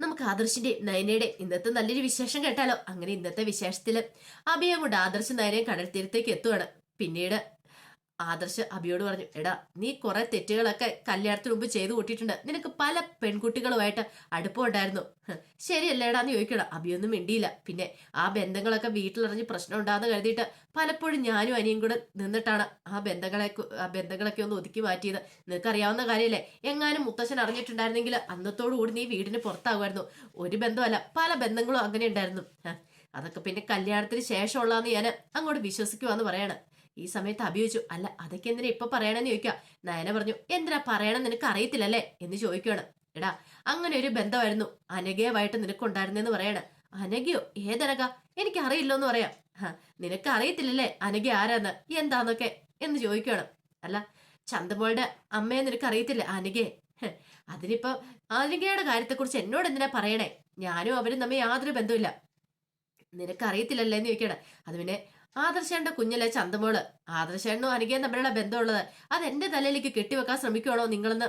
നമുക്ക് ആദർശിന്റെ നയനയുടെ ഇന്നത്തെ നല്ലൊരു വിശേഷം കേട്ടാലോ? അങ്ങനെ ഇന്നത്തെ വിശേഷത്തിൽ അഭിയം കൊണ്ട് ആദർശ കടൽ തീരത്തേക്ക് എത്തുവാണ്. പിന്നീട് ആദർശ് അഭിയോട് പറഞ്ഞു എടാ നീ കുറെ തെറ്റുകളൊക്കെ കല്യാണത്തിന് മുമ്പ് ചെയ്തു കൂട്ടിയിട്ടുണ്ട്. നിനക്ക് പല പെൺകുട്ടികളുമായിട്ട് അടുപ്പമുണ്ടായിരുന്നു. ശരിയല്ലേടാ എന്ന് ചോദിക്കണം. അഭിയൊന്നും മിണ്ടിയില്ല. പിന്നെ ആ ബന്ധങ്ങളൊക്കെ വീട്ടിലറിഞ്ഞ് പ്രശ്നം ഉണ്ടാകുന്ന കരുതിയിട്ട് പലപ്പോഴും ഞാനും അനിയും കൂടെ നിന്നിട്ടാണ് ആ ബന്ധങ്ങളെ ആ ബന്ധങ്ങളൊക്കെ ഒന്ന് ഒതുക്കി മാറ്റിയത്. നിനക്കറിയാവുന്ന കാര്യമല്ലേ എങ്ങാനും മുത്തശ്ശൻ അറിഞ്ഞിട്ടുണ്ടായിരുന്നെങ്കിൽ അന്നത്തോടുകൂടി നീ വീടിന് പുറത്താകുമായിരുന്നു ഒരു ബന്ധമല്ല പല ബന്ധങ്ങളും അങ്ങനെ ഉണ്ടായിരുന്നു. അതൊക്കെ പിന്നെ കല്യാണത്തിന് ശേഷമുള്ളതെന്ന് ഞാൻ അങ്ങോട്ട് വിശ്വസിക്കുവാന്ന് പറയാണ്. ഈ സമയത്ത് അഭിയോദിച്ചു അല്ല അതൊക്കെ എന്തിനാ ഇപ്പൊ പറയണെന്ന് ചോദിക്കുക? നയന പറഞ്ഞു എന്തിനാ പറയണം നിനക്ക് അറിയത്തില്ലല്ലേ? എന്ന് ചോദിക്കുകയാണ്. എടാ അങ്ങനെ ഒരു ബന്ധമായിരുന്നു. അനഘയുമായിട്ട് നിനക്കുണ്ടായിരുന്നെന്ന് പറയണ. അനഘയോ? ഏതനക എനിക്ക് അറിയില്ലോ എന്ന് പറയാം. നിനക്ക് അറിയത്തില്ലല്ലേ അനഘ ആരാന്ന്? എന്താന്നൊക്കെ? എന്ന് ചോദിക്കുകയാണ്. അല്ല ചന്തമോളുടെ അമ്മയെ നിനക്ക് അറിയത്തില്ല അനഘയെ അതിനിപ്പോ അനഘയുടെ കാര്യത്തെക്കുറിച്ച് എന്നോട് എന്തിനാ പറയണേ? ഞാനും അവരും തമ്മിൽ യാതൊരു ബന്ധമില്ല നിനക്ക് അറിയത്തില്ലല്ലേ എന്ന് ചോദിക്കണേ അത് പിന്നെ ആദർശേണ്ട കുഞ്ഞിലെ ചന്തമോൾ? ആദർശേണ്ണും അനുകയും തമ്മിലുള്ള ബന്ധമുള്ളത് അത് എന്റെ തലയിലേക്ക് കെട്ടിവെക്കാൻ ശ്രമിക്കുവാണോ നിങ്ങളെന്ന്?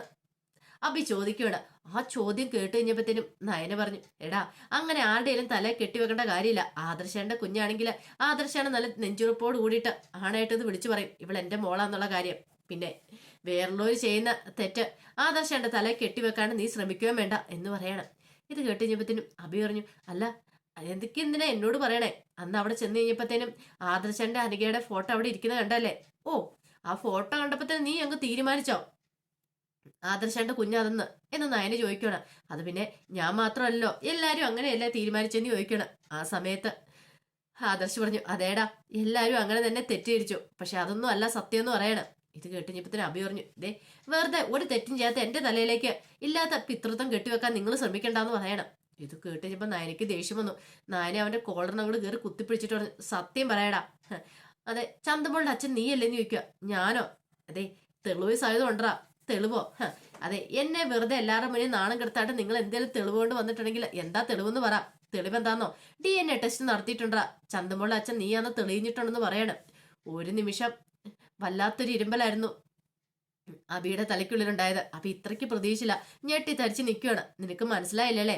അബി ചോദിക്കുകയാണ് ആ ചോദ്യം കേട്ട് കഴിഞ്ഞപ്പോഴത്തേനും നയന പറഞ്ഞു എടാ അങ്ങനെ ആരുടെയും തല കെട്ടിവെക്കേണ്ട കാര്യമില്ല. ആദർശേണ്ട കുഞ്ഞാണെങ്കിൽ ആദർശാണ് നല്ല നെഞ്ചുറപ്പോട് കൂടിയിട്ട് ആണായിട്ട് ഇത് വിളിച്ചു പറയും. ഇവൾ എന്റെ മോളാന്നുള്ള കാര്യം. പിന്നെ വേറുള്ളവർ ചെയ്യുന്ന തെറ്റ് ആദർശേണ്ട തല കെട്ടിവെക്കാണ്ട് നീ ശ്രമിക്കുകയും വേണ്ട എന്ന് പറയണം. ഇത് കേട്ട് കഴിഞ്ഞപ്പോഴത്തേനും അബി പറഞ്ഞു അല്ല എന്തൊക്കെ എന്തിനാ എന്നോട് പറയണേ? അന്ന് അവിടെ ചെന്ന് കഴിഞ്ഞപ്പോഴത്തേനും ആദർശന്റെ അനികയുടെ ഫോട്ടോ അവിടെ ഇരിക്കുന്നത് കണ്ടല്ലേ? ഓ ആ ഫോട്ടോ കണ്ടപ്പോഴത്തേനും നീ അങ്ങ് തീരുമാനിച്ചോ? ആദർശന്റെ കുഞ്ഞതെന്ന് എന്ന് നയന് ചോദിക്കണം അത് പിന്നെ ഞാൻ മാത്രമല്ലോ എല്ലാരും അങ്ങനെയല്ലേ തീരുമാനിച്ചെന്ന് ചോദിക്കണം ആ സമയത്ത് ആദർശ് പറഞ്ഞു അതേടാ എല്ലാരും അങ്ങനെ തന്നെ തെറ്റിദ്ധരിച്ചു. പക്ഷെ അതൊന്നും അല്ല സത്യം എന്ന് പറയണം. ഇത് കേട്ടുകഴിഞ്ഞപ്പത്തിന് അഭി പറഞ്ഞു ദേ വെറുതെ ഒരു തെറ്റും ചെയ്യാത്ത എന്റെ തലയിലേക്ക് ഇല്ലാത്ത പിതൃത്വം കെട്ടിവെക്കാൻ നിങ്ങൾ ശ്രമിക്കണ്ടെന്ന് പറയണം. ഇത് കേട്ട് കഴിഞ്ഞപ്പോൾ നയനയ്ക്ക് ദേഷ്യം വന്നു. നായന അവന്റെ കോളറിന് അങ്ങോട്ട് കയറി കുത്തിപ്പിടിച്ചിട്ട് പറഞ്ഞു സത്യം പറയടാ. അതെ ചന്തമോളുടെ അച്ഛൻ നീയല്ലേന്ന് ചോദിക്കുക ഞാനോ? അതെ തെളിവ് സാധ്യത ഉണ്ടറാ തെളിവോ? അതെ എന്നെ വെറുതെ എല്ലാവരുടെ മുന്നിൽ നാണം കെടുത്തായിട്ട് നിങ്ങൾ എന്തെങ്കിലും തെളിവ് കൊണ്ട് വന്നിട്ടുണ്ടെങ്കിൽ എന്താ തെളിവെന്ന് പറ. തെളിവ് എന്താന്നോ ഡി എൻ എ ടെസ്റ്റ് നടത്തിയിട്ടുണ്ടാ ചന്തമോളുടെ അച്ഛൻ നീയാന്ന് തെളിഞ്ഞിട്ടുണ്ടെന്ന് പറയണം. ഒരു നിമിഷം വല്ലാത്തൊരു ഇരുമ്പലായിരുന്നു. അബിയുടെ തലയ്ക്കുള്ളിലുണ്ടായത്. അപ്പൊ ഇത്രയ്ക്ക് പ്രതീക്ഷയില്ല ഞെട്ടി തരിച്ചു നിൽക്കുകയാണ് നിനക്ക് മനസ്സിലായില്ലല്ലേ?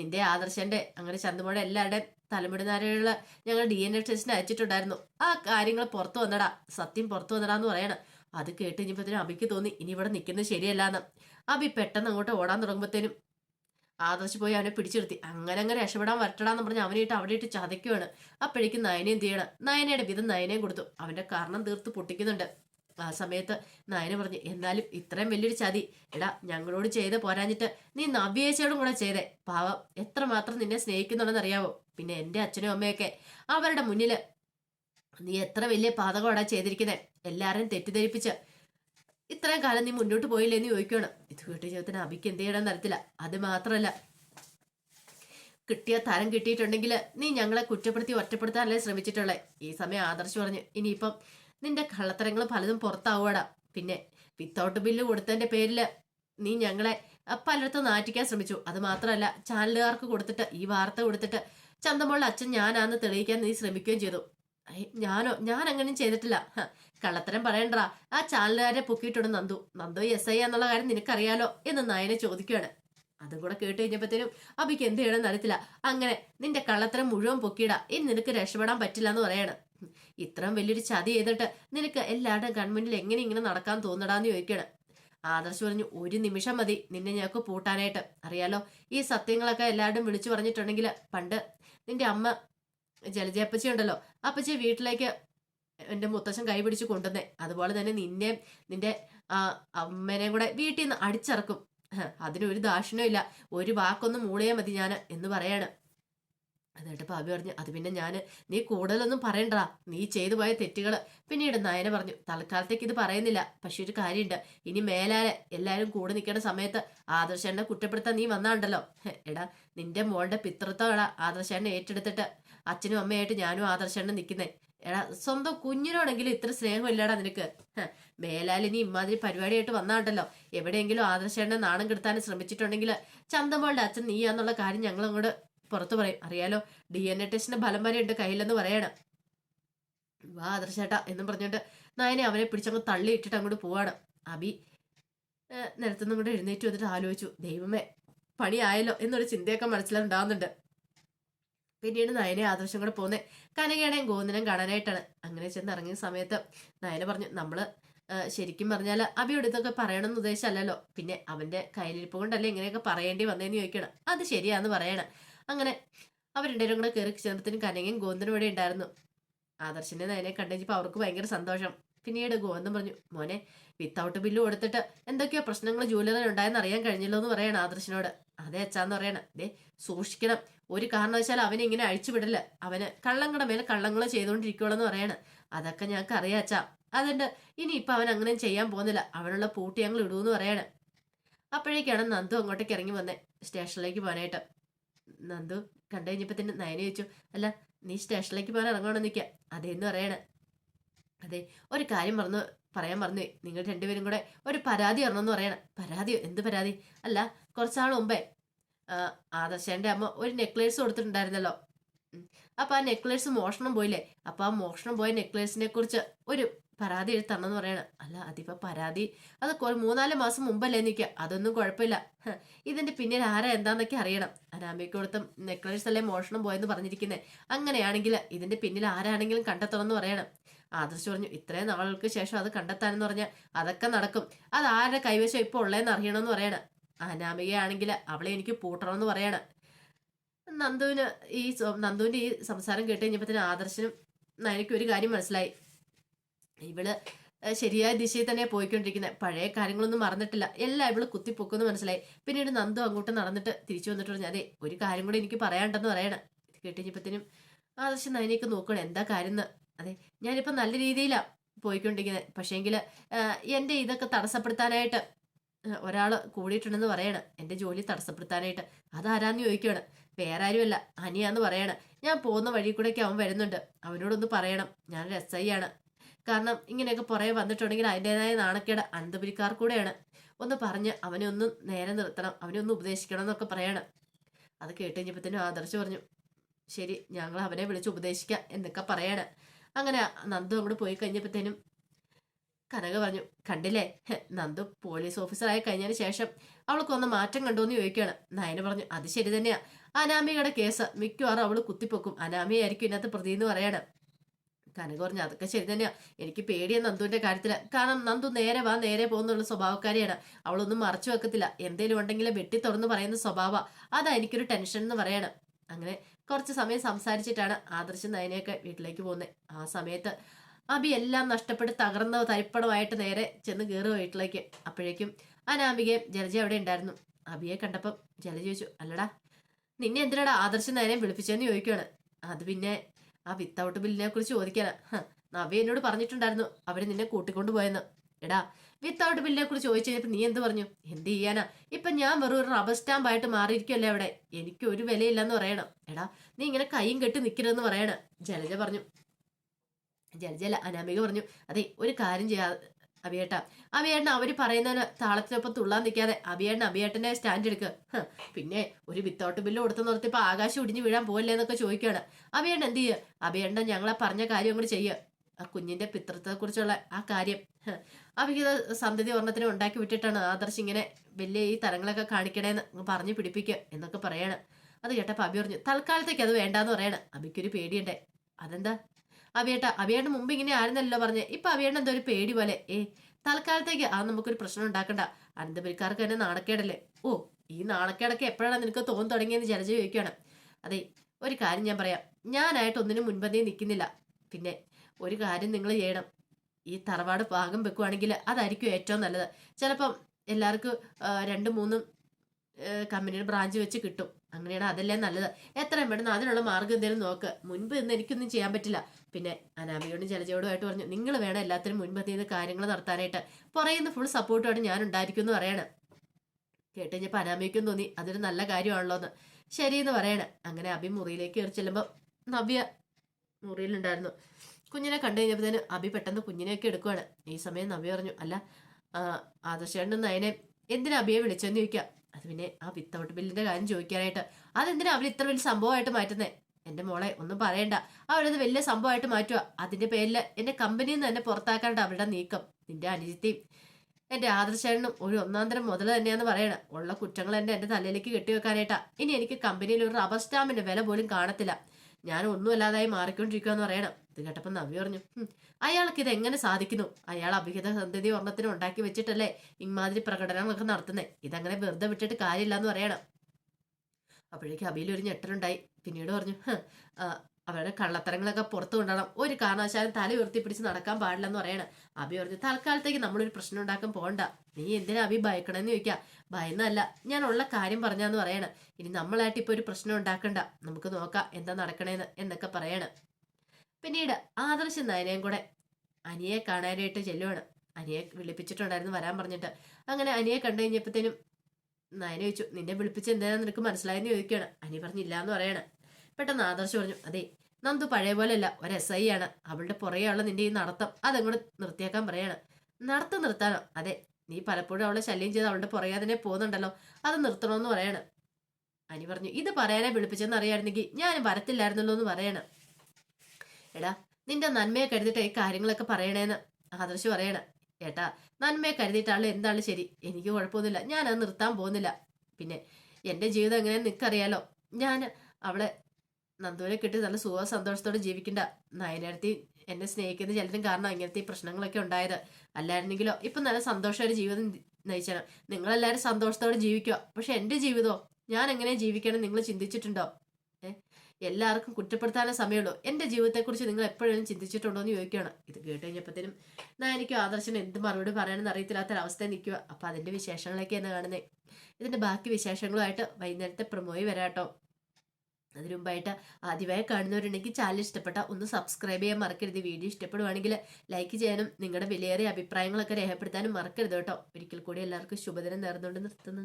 നിന്റെ ആദർശന്റെ അങ്ങനെ ചന്തമോടെ എല്ലാവരുടെയും തലമുടിനാരയുള്ള ഞങ്ങൾ ഡി എൻ എ ടെസ്റ്റിന് അയച്ചിട്ടുണ്ടായിരുന്നു. ആ കാര്യങ്ങൾ പുറത്തു വന്നടാ. സത്യം പുറത്തു വന്നടാ എന്ന് പറയണം. അത് കേട്ട് കഴിഞ്ഞപ്പോഴത്തേനും അബിക്ക് തോന്നി ഇനി ഇവിടെ നിൽക്കുന്നത് ശരിയല്ലാന്ന്. അബി പെട്ടെന്ന് അങ്ങോട്ട് ഓടാൻ തുടങ്ങുമ്പോഴത്തേനും ആദർശ് പോയി അവനെ പിടിച്ചിരുത്തി. അങ്ങനെ അങ്ങനെ രക്ഷപ്പെടാൻ വരട്ടടാന്ന് പറഞ്ഞ് അവനെ ഇട്ട് അവിടെ ഇട്ട് ചതയ്ക്കുവാണ് അപ്പോഴേക്കും നയനെ എന്ത് ചെയ്യണം? നയനയുടെ വിധം നയനയും കൊടുത്തു. അവന്റെ കാരണം തീർത്ത് പൊട്ടിക്കുന്നുണ്ട്. ആ സമയത്ത് നായന പറഞ്ഞു എന്നാലും ഇത്രയും വലിയൊരു ചതി. എടാ ഞങ്ങളോട് ചെയ്ത് പോരാഞ്ഞിട്ട് നീ നവ്യേച്ചയോടും കൂടെ ചെയ്തേ. പാവം എത്രമാത്രം നിന്നെ സ്നേഹിക്കുന്നുണ്ടെന്ന് അറിയാവോ? പിന്നെ എന്റെ അച്ഛനും അമ്മയൊക്കെ അവരുടെ മുന്നിൽ നീ എത്ര വലിയ പാതകമാടാ ചെയ്തിരിക്കുന്നത് എല്ലാവരെയും തെറ്റിദ്ധരിപ്പിച്ച് ഇത്രയും കാലം നീ മുന്നോട്ട് പോയില്ലേ എന്ന് ചോദിക്കുകയാണ് ഇത് കേട്ട് ജീവിതത്തിന് അഭിക്ക് എന്ത് ചെയ്യണം തരത്തില്ല അത് മാത്രമല്ല കിട്ടിയ തരം കിട്ടിയിട്ടുണ്ടെങ്കിൽ നീ ഞങ്ങളെ കുറ്റപ്പെടുത്തി ഒറ്റപ്പെടുത്താനല്ലേ ശ്രമിച്ചിട്ടുള്ളേ? ഈ സമയം ആദർശ് പറഞ്ഞു ഇനിയിപ്പം നിന്റെ കള്ളത്തരങ്ങൾ പലതും പുറത്താവുകടാ പിന്നെ വിത്തൗട്ട് ബില്ല് കൊടുത്തതിന്റെ പേരിൽ നീ ഞങ്ങളെ പലയിടത്തും നാറ്റിക്കാൻ ശ്രമിച്ചു. അത് മാത്രമല്ല ചാനലുകാർക്ക് കൊടുത്തിട്ട് ഈ വാർത്ത കൊടുത്തിട്ട് ചന്തമോളുടെ അച്ഛൻ ഞാനാന്ന് തെളിയിക്കാൻ നീ ശ്രമിക്കുകയും ചെയ്തു. ഞാനോ ഞാൻ അങ്ങനെയും ചെയ്തിട്ടില്ല കള്ളത്തരം പറയണ്ട. ആ ചാനലുകാരെ പൊക്കിയിട്ടുണ്ട് നന്ദു. നന്ദു എസ് ഐ എന്നുള്ള കാര്യം നിനക്കറിയാലോ എന്ന് നയനെ ചോദിക്കുകയാണ്. അതും കൂടെ കേട്ട് കഴിഞ്ഞപ്പോഴത്തേനും അബിക്ക് എന്ത് ചെയ്യണമെന്ന് അറിയത്തില്ല. അങ്ങനെ നിന്റെ കള്ളത്തരം മുഴുവൻ പൊക്കിയിടാ. ഇനി നിനക്ക് രക്ഷപ്പെടാൻ പറ്റില്ല എന്ന് പറയാണ്. ഇത്രയും വലിയൊരു ചതി ചെയ്തിട്ട് നിനക്ക് എല്ലാവരുടെയും ഗവൺമെന്റിൽ എങ്ങനെ ഇങ്ങനെ നടക്കാൻ തോന്നടാന്ന് ചോദിക്കണം. ആദർശ് പറഞ്ഞു ഒരു നിമിഷം മതി നിന്നെ ഞങ്ങൾക്ക് പൂട്ടാനായിട്ട്. അറിയാലോ ഈ സത്യങ്ങളൊക്കെ എല്ലാവരും വിളിച്ചു പറഞ്ഞിട്ടുണ്ടെങ്കിൽ പണ്ട് നിന്റെ അമ്മ ജലജയപ്പച്ചി ഉണ്ടല്ലോ അപ്പച്ചി വീട്ടിലേക്ക് എന്റെ മുത്തശ്ശൻ കൈ പിടിച്ച് കൊണ്ടുവന്നേ. അതുപോലെ തന്നെ നിന്നെയും നിന്റെ അമ്മേനെയും കൂടെ വീട്ടിൽ നിന്ന് അടിച്ചിറക്കും. അതിനൊരു ദാക്ഷിണ്യം ഇല്ല ഒരു വാക്കൊന്ന് മൂളിയാൽ മതി ഞാൻ എന്ന് പറയാണ്. എന്നിട്ട് പാപി പറഞ്ഞു അത് പിന്നെ ഞാൻ നീ കൂടുതലൊന്നും പറയണ്ടടാ നീ ചെയ്തു പോയ തെറ്റുകൾ പിന്നീട് നയന പറഞ്ഞു തൽക്കാലത്തേക്ക് ഇത് പറയുന്നില്ല. പക്ഷെ ഒരു കാര്യമുണ്ട് ഇനി മേലാലെ എല്ലാവരും കൂടെ നിൽക്കേണ്ട സമയത്ത് ആദർശേണ്ണ കുറ്റപ്പെടുത്താൻ നീ വന്നാണ്ടല്ലോ. എടാ നിന്റെ മോളുടെ പിതൃത്വമാണ് ആദർശേണ്ണ ഏറ്റെടുത്തിട്ട്. അച്ഛനും അമ്മയായിട്ട് ഞാനും ആദർശേണ്ണ നിൽക്കുന്നേ എടാ സ്വന്തം കുഞ്ഞിനോടെങ്കിലും ഇത്ര സ്നേഹമില്ലടാ നിനക്ക്. മേലാൽ നീ ഇമാതിരി പരിപാടിയായിട്ട് വന്നാണ്ടല്ലോ. എവിടെയെങ്കിലും ആദർശേണ്ണ നാണം കെടുത്താൻ ശ്രമിച്ചിട്ടുണ്ടെങ്കിൽ ചന്തമോളുടെ അച്ഛൻ നീയാന്നുള്ള കാര്യം ഞങ്ങൾ അങ്ങോട്ട് പുറത്തു പറയും. അറിയാലോ ഡി എൻ എ ടെസ്റ്റിന്റെ ഫലം വരെ ഉണ്ട് കയ്യിലെന്ന് പറയണം. വാ ആദർശേട്ടാ എന്നും പറഞ്ഞുകൊണ്ട് നായനെ അവനെ പിടിച്ചങ്ങ് തള്ളിയിട്ടിട്ട് അങ്ങോട്ട് പോവാണ്. അബി നിലത്തുനിന്നും കൂടെ എഴുന്നേറ്റ് വന്നിട്ട് ആലോചിച്ചു. ദൈവമേ പണിയായല്ലോ എന്നൊരു ചിന്തയൊക്കെ മനസ്സിലുണ്ടാവുന്നുണ്ട്. പിന്നീട് നയനെ ആദർശം കൂടെ പോകുന്നത് കനകയുടെയും ഗോവിന്ദനും കാണാനായിട്ടാണ്. അങ്ങനെ ചെന്ന് ഇറങ്ങിയ സമയത്ത് നയന പറഞ്ഞു നമ്മൾ ശരിക്കും പറഞ്ഞാൽ അബിയോട് ഇതൊക്കെ പറയണമെന്ന് ഉദ്ദേശമല്ലല്ലോ പിന്നെ അവന്റെ കയ്യിലിരിപ്പ് കൊണ്ടല്ലേ ഇങ്ങനെയൊക്കെ പറയേണ്ടി വന്നേന്ന് ചോദിക്കണം. അത് ശരിയാന്ന് പറയണം. അങ്ങനെ അവർ രണ്ടുപേരും കൂടെ കയറി ചേർത്തിന് കനകയും ഗോന്തനും ഇവിടെ ഉണ്ടായിരുന്നു. ആദർശിനെ നയനെ കണ്ടിപ്പോൾ അവർക്ക് ഭയങ്കര സന്തോഷം. പിന്നീട് ഗോവന്ദൻ പറഞ്ഞു മോനെ വിത്തൗട്ട് ബില്ല് കൊടുത്തിട്ട് എന്തൊക്കെയോ പ്രശ്നങ്ങൾ ജൂലറിൽ ഉണ്ടായെന്ന് അറിയാൻ കഴിഞ്ഞല്ലോ എന്ന് പറയണം ആദർശിനോട്. അതെ അച്ഛാന്ന് പറയണം. ദേ സൂക്ഷിക്കണം. ഒരു കാരണവശാൽ അവനെ ഇങ്ങനെ അഴിച്ചുവിടില്ല അവന് കള്ളങ്ങളുടെ മേലെ കള്ളങ്ങൾ ചെയ്തുകൊണ്ടിരിക്കുള്ളൂ പറയണം. അതൊക്കെ ഞങ്ങൾക്ക് അറിയാം അച്ഛാ. അതുകൊണ്ട് ഇനി ഇപ്പം അവൻ അങ്ങനെ ചെയ്യാൻ പോകുന്നില്ല. അവനുള്ള പൂട്ടി ഞങ്ങൾ ഇടൂന്ന് പറയണം. അപ്പോഴേക്കാണ് നന്ദു അങ്ങോട്ടേക്ക് ഇറങ്ങി വന്നേ. സ്റ്റേഷനിലേക്ക് പോകാനായിട്ട്. നന്ദു കണ്ടു കഴിഞ്ഞപ്പോൾ തന്നെ നയന ചോദിച്ചു അല്ല നീ സ്റ്റേഷനിലേക്ക് പോകാൻ ഇറങ്ങണമെന്ന് നിൽക്കുക അതേന്ന് പറയണേ. അതെ ഒരു കാര്യം പറഞ്ഞു പറയാൻ പറഞ്ഞു നിങ്ങൾ രണ്ടുപേരും കൂടെ ഒരു പരാതി വരണമെന്ന് പറയണം. പരാതിയോ? എന്ത് പരാതി? അല്ല കുറച്ചാൾ മുമ്പേ ആദർശേന്റെ അമ്മ ഒരു നെക്ലേസ് കൊടുത്തിട്ടുണ്ടായിരുന്നല്ലോ. അപ്പോൾ ആ നെക്ലേസ് മോഷണം പോയില്ലേ? അപ്പോൾ ആ മോഷണം പോയ നെക്ലേസിനെ കുറിച്ച് ഒരു പരാതി എഴുത്തണമെന്ന് പറയണം. അല്ല അതിപ്പോ പരാതി. അത് മൂന്നാൽ മാസം മുമ്പല്ലേ നിൽക്കുക അതൊന്നും കുഴപ്പമില്ല. ഇതിന്റെ പിന്നിൽ ആരാ എന്താന്നൊക്കെ അറിയണം. അനാമിക്ക് കൊടുത്ത നെക്ലേസ് അല്ലേ മോഷണം പോയെന്ന് പറഞ്ഞിരിക്കുന്നത് അങ്ങനെയാണെങ്കിൽ ഇതിന്റെ പിന്നിൽ ആരാണെങ്കിലും കണ്ടെത്തണം എന്ന് പറയണം. ആദർശ് പറഞ്ഞു ഇത്രയും നാളുകൾക്ക് ശേഷം അത് കണ്ടെത്താനെന്ന് പറഞ്ഞാൽ അതൊക്കെ നടക്കും. അത് ആരുടെ കൈവശം ഇപ്പൊ ഉള്ളതെന്ന് അറിയണമെന്ന് പറയണം. അനാമികയാണെങ്കിൽ അവളെ എനിക്ക് പൂട്ടണമെന്ന് പറയണം. നന്ദുവിന് ഈ നന്ദുവിന്റെ ഈ സംസാരം കേട്ട് കഴിഞ്ഞപ്പോഴത്തേന് ആദർശനും എനിക്ക് ഒരു കാര്യം മനസ്സിലായി. ഇവൾ ശരിയായ ദിശയിൽ തന്നെ പോയിക്കൊണ്ടിരിക്കുന്നത് പഴയ കാര്യങ്ങളൊന്നും മറന്നിട്ടില്ല. എല്ലാം ഇവൾ കുത്തിപ്പൊക്കുമെന്ന് മനസ്സിലായി. പിന്നീട് നന്ദു അങ്ങോട്ട് നടന്നിട്ട് തിരിച്ചു വന്നിട്ട് പറഞ്ഞു അതെ ഒരു കാര്യം കൂടി എനിക്ക് പറയാണ്ടെന്ന് പറയണം. ഇത് കേട്ടുകഴിഞ്ഞപ്പോഴത്തേനും ആദർശം നയനേക്ക് നോക്കണം എന്താ കാര്യം എന്ന് അതെ ഞാനിപ്പോൾ നല്ല രീതിയിലാണ് പോയിക്കൊണ്ടിരിക്കുന്നത് പക്ഷേങ്കിൽ എന്റെ ഇതൊക്കെ തടസ്സപ്പെടുത്താനായിട്ട് ഒരാൾ കൂടിയിട്ടുണ്ടെന്ന് പറയണം. എന്റെ ജോലി തടസ്സപ്പെടുത്താനായിട്ട്. അതാരാന്ന് ചോദിക്കുകയാണ് വേറെ ആരുമല്ല അനിയാന്ന് പറയണം. ഞാൻ പോകുന്ന വഴി കൂടെയൊക്കെ അവൻ വരുന്നുണ്ട്. അവനോടൊന്ന് പറയണം. ഞാൻ രസയ്യാണ് കാരണം ഇങ്ങനെയൊക്കെ പുറകെ വന്നിട്ടുണ്ടെങ്കിൽ അതിന്റെതായ നാണക്കേട് അനന്തപുരിക്കാർ കൂടെയാണ്. ഒന്ന് പറഞ്ഞ് അവനെ ഒന്ന് നേരെ നിർത്തണം അവനെ ഒന്ന് ഉപദേശിക്കണം എന്നൊക്കെ പറയണം. അത് കേട്ട് കഴിഞ്ഞപ്പോഴത്തേനും ആദർശ് പറഞ്ഞു ശരി ഞങ്ങൾ അവനെ വിളിച്ച് ഉപദേശിക്കാം എന്നൊക്കെ പറയണം. അങ്ങനെ നന്ദു അങ്ങോട്ട് പോയി കഴിഞ്ഞപ്പോഴത്തേനും കനക പറഞ്ഞു കണ്ടില്ലേ? നന്ദു പോലീസ് ഓഫീസറായി കഴിഞ്ഞതിന് ശേഷം അവൾക്കൊന്ന് മാറ്റം കണ്ടോന്ന് ചോദിക്കുകയാണ്. നയന പറഞ്ഞു അത് ശരി തന്നെയാ. അനാമികയുടെ കേസ് മിക്കവാറും അവൾ കുത്തിപ്പൊക്കും. അനാമിയായിരിക്കും ഇതിനകത്ത് പ്രതി എന്ന് പറയണം. കനക പറഞ്ഞു അതൊക്കെ ശരി തന്നെയാ. എനിക്ക് പേടിയ നന്ദുവിന്റെ കാര്യത്തിൽ. കാരണം നന്ദു നേരെ വാ നേരെ പോകുന്നുള്ള സ്വഭാവക്കാരിയാണ്. അവളൊന്നും മറച്ചു വെക്കത്തില്ല. എന്തേലും ഉണ്ടെങ്കിൽ വെട്ടി തുറന്ന് പറയുന്ന സ്വഭാവ. അതാ എനിക്കൊരു ടെൻഷൻ എന്ന് പറയാണ്. അങ്ങനെ കുറച്ച് സമയം സംസാരിച്ചിട്ടാണ് ആദർശ നയനയൊക്കെ വീട്ടിലേക്ക് പോകുന്നത് ആ സമയത്ത് അബി എല്ലാം നഷ്ടപ്പെട്ട് തകർന്ന തരിപ്പണമായിട്ട് നേരെ ചെന്ന് കയറുക വീട്ടിലേക്ക്. അപ്പോഴേക്കും അനാമികയും ജലജ അവിടെ ഉണ്ടായിരുന്നു. അബിയെ കണ്ടപ്പം ജലജ ചോദിച്ചു അല്ലടാ നിന്നെ എന്തിനാടാ ആദർശ നയനെ വിളിപ്പിച്ചെന്ന് ചോദിക്കുകയാണ് അത് പിന്നെ ആ വിത്തൗട്ട് ബില്ലിനെ കുറിച്ച് ചോദിക്കാനാ നവ്യ എന്നോട് പറഞ്ഞിട്ടുണ്ടായിരുന്നു. അവർ നിന്നെ കൂട്ടിക്കൊണ്ടു പോയെന്ന്. എടാ വിത്തൗട്ട് ബില്ലിനെ കുറിച്ച് ചോദിച്ചു കഴിഞ്ഞപ്പോൾ നീ എന്ത് പറഞ്ഞു? എന്ത് ചെയ്യാനാ? ഇപ്പൊ ഞാൻ വെറും ഒരു റബ്ബർ സ്റ്റാമ്പ് ആയിട്ട് മാറിയിരിക്കുമല്ലേ അവിടെ? എനിക്ക് ഒരു വിലയില്ലെന്ന് പറയണം. എടാ നീ ഇങ്ങനെ കൈയും കെട്ടി നിൽക്കരുതെന്ന് പറയണം. ജലജ പറഞ്ഞു. ജലജല അനാമിക പറഞ്ഞു. അതെ ഒരു കാര്യം ചെയ്യാ അഭിയേട്ട. അഭിയേട്ടൻ അവർ പറയുന്നതിന് താളത്തിനൊപ്പം തുള്ളാൻ നിൽക്കാതെ അഭിയേട്ടൻ അഭിയേട്ടനെ സ്റ്റാൻഡ് എടുക്കുക പിന്നെ ഒരു വിത്തൗട്ട് ബില്ല് കൊടുത്തു നിർത്തിയപ്പോ ആകാശം ഇടിഞ്ഞു വീഴാൻ പോകല്ലേ എന്നൊക്കെ ചോദിക്കുകയാണ് അഭിയേട്ടൻ എന്ത് ചെയ്യുക അഭിയേട്ടൻ ഞങ്ങളെ പറഞ്ഞ കാര്യം കൂടി ചെയ്യുക ആ കുഞ്ഞിന്റെ പിത്രത്തെ കുറിച്ചുള്ള ആ കാര്യം. അവിഹിത സന്തതി ഒരെണ്ണത്തിന് ഉണ്ടാക്കി വിട്ടിട്ടാണ് ആദർശ് ഇങ്ങനെ വലിയ ഈ തരങ്ങളൊക്കെ കാണിക്കണേന്ന് പറഞ്ഞു പിടിപ്പിക്കുക എന്നൊക്കെ പറയാണ്. അത് കേട്ടപ്പോ അഭി പറഞ്ഞു തൽക്കാലത്തേക്ക് അത് വേണ്ടാന്ന് പറയാണ്. അഭിക്കൊരു പേടിയുണ്ടേ? അതെന്താ? അഭിയേട്ട അവിയേട്ട മുമ്പ് ഇങ്ങനെ ആയിരുന്നല്ലോ പറഞ്ഞേ. ഇപ്പൊ അവിയേട്ട എന്തോ ഒരു പേടി പോലെ. ഏ തൽക്കാലത്തേക്ക് ആ നമുക്കൊരു പ്രശ്നം ഉണ്ടാക്കണ്ട. അനന്തപുരിക്കാർക്ക് തന്നെ നാണക്കേടല്ലേ? ഓ ഈ നാണക്കേടൊക്കെ എപ്പോഴാണ് നിനക്ക് തോന്നി തുടങ്ങിയെന്ന് ജലജ ചോദിക്കുകയാണ് അതെ ഒരു കാര്യം ഞാൻ പറയാം. ഞാനായിട്ട് ഒന്നിനും മുൻപന്തിയിൽ നിൽക്കുന്നില്ല. പിന്നെ ഒരു കാര്യം നിങ്ങൾ ചെയ്യണം. ഈ തറവാട് പാകം വെക്കുവാണെങ്കിൽ അതായിരിക്കും ഏറ്റവും നല്ലത്. ചിലപ്പം എല്ലാവർക്കും രണ്ടും മൂന്നും കമ്പനിയുടെ ബ്രാഞ്ച് വെച്ച് കിട്ടും. അങ്ങനെയാണ് അതല്ലേ നല്ലത്. എത്രയും പെട്ടെന്ന് അതിനുള്ള മാർഗം എന്തെങ്കിലും നോക്ക്. മുൻപ് ഇന്ന് എനിക്കൊന്നും ചെയ്യാൻ പറ്റില്ല. പിന്നെ അനാമിയോടും ജലജയോടുമായിട്ട് പറഞ്ഞു നിങ്ങൾ വേണം എല്ലാത്തിനും മുൻപന്തി കാര്യങ്ങൾ നടത്താനായിട്ട്. പറയുന്ന ഫുൾ സപ്പോർട്ടുമായിട്ട് ഞാൻ ഉണ്ടായിരിക്കും എന്ന് പറയണം. കേട്ട് കഴിഞ്ഞപ്പോൾ അനാമിക്കും തോന്നി അതൊരു നല്ല കാര്യമാണല്ലോ എന്ന്. ശരി എന്ന് പറയണം. അങ്ങനെ അഭി മുറിയിലേക്ക് കയറി ചെല്ലുമ്പോൾ നവ്യ മുറിയിലുണ്ടായിരുന്നു. കുഞ്ഞിനെ കണ്ടു കഴിഞ്ഞപ്പോഴത്തേന് അഭി പെട്ടെന്ന് കുഞ്ഞിനെയൊക്കെ എടുക്കുവാണ്. ഈ സമയം നവ്യ പറഞ്ഞു അല്ല ആദർശേണ്ണൻ നയനെ എന്തിനാ അഭിയെ വിളിച്ചെന്ന് ചോദിക്കാം? അത് പിന്നെ ആ വിത്തൗട്ട് ബില്ലിന്റെ കാര്യം ചോദിക്കാനായിട്ട്. അതെന്തിനാ അവർ ഇത്ര വലിയ സംഭവമായിട്ട് മാറ്റുന്നേ? എന്റെ മോളെ ഒന്നും പറയണ്ട. അവരത് വലിയ സംഭവമായിട്ട് മാറ്റുക അതിന്റെ പേരിൽ എന്റെ കമ്പനിയിൽ നിന്ന് തന്നെ പുറത്താക്കാണ്ട് അവരുടെ നീക്കം. നിന്റെ അനുജിത്തിയും എന്റെ ആദർശനും ഒരു ഒന്നാം തരം മുതൽ തന്നെയാന്ന് പറയണം. ഉള്ള കുറ്റങ്ങൾ എന്റെ എന്റെ തലയിലേക്ക് കെട്ടിവെക്കാനായിട്ടാ. ഇനി എനിക്ക് കമ്പനിയിൽ ഒരു റബ്ബർ സ്റ്റാമ്പിന്റെ വില പോലും കാണത്തില്ല. ഞാൻ ഒന്നുമല്ലാതായി മാറിക്കൊണ്ടിരിക്കുകയെന്ന് പറയണം. ഇത് കേട്ടപ്പോൾ നവി പറഞ്ഞു അയാൾക്ക് ഇത് എങ്ങനെ സാധിക്കുന്നു? അയാൾ അഭിഹിത സന്ധതി ഒരെണ്ണത്തിന് ഉണ്ടാക്കി വെച്ചിട്ടല്ലേ ഇമാതിരി പ്രകടനങ്ങളൊക്കെ നടത്തുന്നേ. ഇതങ്ങനെ വെറുതെ വിട്ടിട്ട് കാര്യമില്ല എന്ന് പറയണം. അപ്പോഴേക്കും അബിയിൽ ഒരു ഞെട്ടലുണ്ടായി. പിന്നീട് പറഞ്ഞു "ഹ്, ആ, അവരുടെ കള്ളത്തരങ്ങളൊക്കെ പുറത്തു കൊണ്ടുവരണം. ഒരു കാരണവശാലും തല ഉയർത്തി പിടിച്ച് നടക്കാൻ പാടില്ലെന്ന് പറയണം. അബി പറഞ്ഞു തൽക്കാലത്തേക്ക് നമ്മളൊരു പ്രശ്നം ഉണ്ടാക്കാൻ പോകണ്ട നീ എന്തിനാ അബി ഭയക്കണമെന്ന് ചോദിക്കാം. ഭയന്നല്ല ഞാൻ ഉള്ള കാര്യം പറഞ്ഞാന്ന് പറയണം. ഇനി നമ്മളായിട്ട് ഇപ്പൊ ഒരു പ്രശ്നം ഉണ്ടാക്കണ്ട. നമുക്ക് നോക്കാം എന്താ നടക്കണേന്ന് എന്നൊക്കെ പറയണം. പിന്നീട് ആദർശ നയനയും കൂടെ അനിയെ കാണാനായിട്ട് ചെല്ലുവാണ്. അനിയെ വിളിപ്പിച്ചിട്ടുണ്ടായിരുന്നു വരാൻ പറഞ്ഞിട്ട്. അങ്ങനെ അനിയെ കണ്ടു കഴിഞ്ഞപ്പോഴത്തേനും നയന ചോദിച്ചു നിന്നെ വിളിപ്പിച്ച് എന്താണെന്ന് നിനക്ക് മനസ്സിലായെന്ന് ചോദിക്കുകയാണ്. അനി പറഞ്ഞില്ല എന്ന് പറയണം. പെട്ടെന്ന് ആദർശ് പറഞ്ഞു അതെ നന്ദു പഴയ പോലെയല്ല ഒരു എസ് ഐ ആണ്. അവളുടെ പുറകെയുള്ള നിന്റെ ഈ നടത്തം. അതങ്ങോട്ട് നിർത്തിയാക്കാൻ പറയാണ്. നടത്തം നിർത്താനോ? അതെ നീ പലപ്പോഴും അവളെ ശല്യം ചെയ്ത് അവളുടെ പുറകെ തന്നെ പോകുന്നുണ്ടല്ലോ. അത് നിർത്തണമെന്ന് പറയാണ്. അനി പറഞ്ഞു ഇത് പറയാനേ വിളിപ്പിച്ചെന്ന് അറിയായിരുന്നെങ്കിൽ ഞാൻ വരത്തില്ലായിരുന്നല്ലോ എന്ന് പറയണം. എടാ നിന്റെ നന്മയെ കരുതിട്ട് ഈ കാര്യങ്ങളൊക്കെ പറയണേന്ന് ആദർശ് പറയണ. ഏട്ടാ നന്മയെ കരുതിയിട്ടാണ് എന്താണ് ശരി? എനിക്ക് കുഴപ്പമൊന്നുമില്ല. ഞാൻ അത് നിർത്താൻ പോകുന്നില്ല. പിന്നെ എന്റെ ജീവിതം എങ്ങനെ നിനക്കറിയാലോ? ഞാൻ അവളെ നന്ദുവിനെ കിട്ടി നല്ല സുഖ സന്തോഷത്തോടെ ജീവിക്കണ്ട. നയനടുത്തി എന്നെ സ്നേഹിക്കുന്ന ചിലരും കാരണം ഇങ്ങനത്തെ ഈ പ്രശ്നങ്ങളൊക്കെ ഉണ്ടായത്. അല്ലായിരുന്നെങ്കിലോ ഇപ്പൊ നല്ല സന്തോഷമായിട്ട് ജീവിതം നയിച്ചാണ്. നിങ്ങളെല്ലാവരും സന്തോഷത്തോടെ ജീവിക്കുക. പക്ഷെ എന്റെ ജീവിതമോ? ഞാൻ എങ്ങനെ ജീവിക്കണം നിങ്ങൾ ചിന്തിച്ചിട്ടുണ്ടോ? എല്ലാവർക്കും കുറ്റപ്പെടുത്താനേ സമയമുള്ളൂ എന്റെ ജീവിതത്തെക്കുറിച്ച് നിങ്ങൾ എപ്പോഴും ചിന്തിച്ചിട്ടുണ്ടോ എന്ന് ചോദിക്കുകയാണ്. ഇത് കേട്ട് കഴിഞ്ഞപ്പോഴത്തേനും ഞാൻ എനിക്ക് ആദർശന് എന്ത് മറുപടി പറയണമെന്ന് അറിയത്തില്ലാത്തൊരവസ്ഥയിൽ നിൽക്കുക അപ്പോൾ അതിന്റെ വിശേഷങ്ങളൊക്കെ എന്ന് കാണുന്നത് ഇതിന്റെ ബാക്കി വിശേഷങ്ങളുമായിട്ട് വൈകുന്നേരത്തെ പ്രമോയി വരാട്ടോ അതിനു മുമ്പായിട്ട് ആദ്യമായി കാണുന്നവരുണ്ടെങ്കിൽ ചാനൽ ഇഷ്ടപ്പെട്ട ഒന്ന് സബ്സ്ക്രൈബ് ചെയ്യാൻ മറക്കരുത്. വീഡിയോ ഇഷ്ടപ്പെടുവാണെങ്കിൽ ലൈക്ക് ചെയ്യാനും നിങ്ങളുടെ വിലയേറിയ അഭിപ്രായങ്ങളൊക്കെ രേഖപ്പെടുത്താനും മറക്കരുത് കേട്ടോ. ഒരിക്കൽ കൂടി എല്ലാവർക്കും ശുഭദിനം നേർന്നുകൊണ്ട് നിർത്തുന്നു.